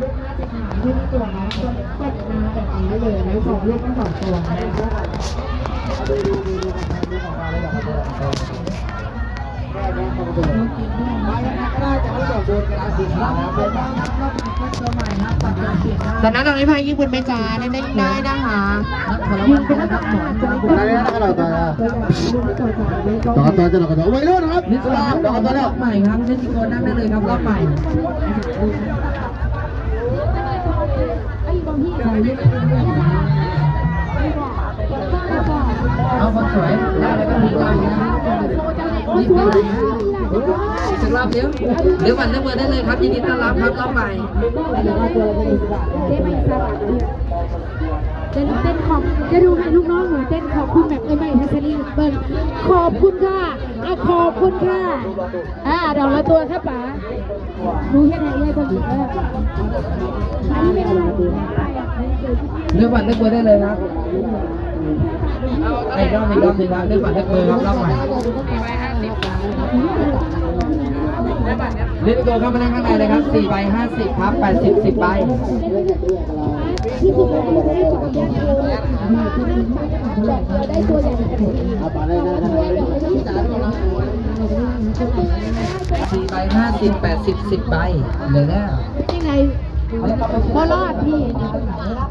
ลูกน่าจะขายที่นี่ตัวนะตัวนี้เปิดมาแบบนี้ได้เลยนะสองลูกทั้งสองตัวนะดูดูดูดูกันดูของมาเลยแบบแค่นี้เขาดูมาแล้วนะก็ได้จะให้ดอกโดนกระดาษสีขาวนะเป็นบ้างตัวใหม่นะปัดตัวเขียนตอนนั้นตอนนี้พายญี่ปุ่นไปจ้าได้ได้ได้นะคะยิงเป็นระดับหมอนตัวนี้อะไรนะก็เราต่อตัวแบบลูกตัวสามเลยก็ต่อต่อจะต่อต่อวัยรุ่นครับนี่คือต่อรต่ออบต่อแล้วใหม่ครับเล่นจิโกนั่งได้เลยครับรอบใหม่ เอาคนสวยได้แล้วก็มีกล้องนะมีกล้องอีกสักรอบเดี๋ยวเดี๋ยววันเลือกเบอร์ได้เลยครับยินดีต้อนรับครับรอบใหม่เจ๊ไม่สลับเต้นเต้นขอบจะดูให้ลูกน้องหนูเต้นขอบคุณแบบเอ้ไม่ทัศนีเบิ้ลขอบคุณค่ะอะขอบคุณค่ะอ่าดอกละตัวครับป๋าดูเฮ็ดให้เอ้ยคนอื่นเอออันนี้ไม่เป็น เลือกวันเลือกเบอร์ได้เลยครับไอ้รอบหนึ่งรอบหนึ่งครับเลือกวันเลือกเบอร์ครับรอบใหม่เลือกตัวเข้ามานั่งข้างในเลยครับ4ใบ50 ครับ 80 10ใบที่สุดแล้วได้จักรยานโที่นั่นดได้ตัวใหญ่ขนาดนี้เอาไปเลยนะที่สาง สี่ใบห้าสิบแปดสิบสิบใบเลยแล้วยังไงพอรอดพี่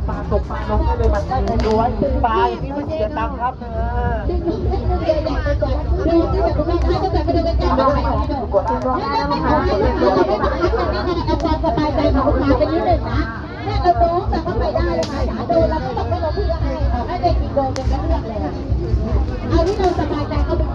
ปลาตกปลาลงได้เลยมันได้เป็นร้อยปลาอย่างนี้มันเสียตังค์ครับเออเอาความสบายใจของลูกค้าไปนิดหนึ่งนะแค่เราโน้มแต่ก็ไปได้เลยค่ะโดนเราก็ต้องไม่ลงเพื่อให้ขอให้เด็กกี่โดนเป็นเลือกเลยเอาที่เราสบายใจก็เป็นของใค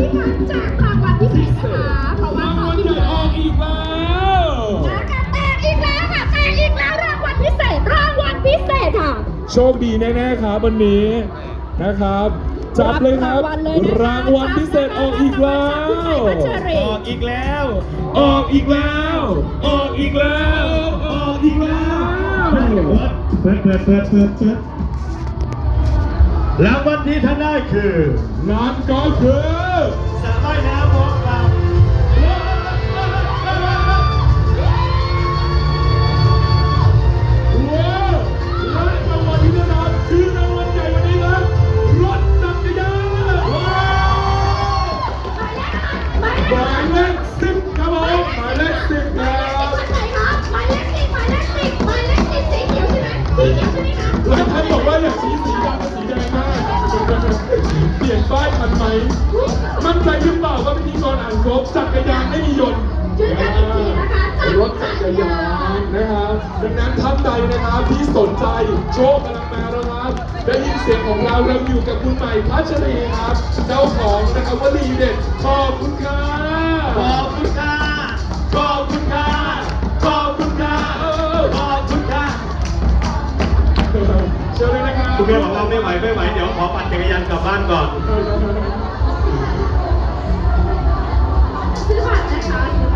รางวัลพิเศษเพราะว่าเขาที่ออกอีกแล้วนะคะแตกอีกแล้วค่ะแตกอีกแล้วรางวัลพิเศษรางวัลพิเศษค่ะ โชคดีแน่ๆครับวันนี้นะครับ จับเลยครับ รางวัลพิเศษออกอีกแล้ว ออกอีกแล้ว ออกอีกแล้ว ออกอีกแล้ว ออกอีกแล้วเปิดเปิแล้ววัลนี้ท่านได้คือ นั้นก็คือ สระว่ายน้ำมองครับว้าวรางวัลที่ได้รับคือรางวัลใหญ่วันนี้ครับรถจักรยานว้าวหมายเลขสิบครับผมหมายเลขสิบครับไหนะหมายเลขสิบหมายเลขสิบหมายเลขสิบสีเขียวใช่ไหมสีเขียวใช่ไหมคะหลายท่านบอกว่าอยากชี้สีดำกับสีแดงมา ดังนั้นท่านใดนะครับที่สนใจโชคกำลังมาแล้วครับ ได้ยินเสียงของเราเราอยู่กับคุณใหม่พัชรีครับ เจ้าของนะครับวลีเด็ดขอบคุณครับขอบคุณค่ะขอบคุณค่ะขอบคุณค่ะขอบคุณค่ะเชิญเลยนะครับคุณแม่บอกว่าไม่ไหวไม่ไหวเดี๋ยวขอปั่นจักรยานกลับบ้านก่อน ซื้อบัตรนะคะ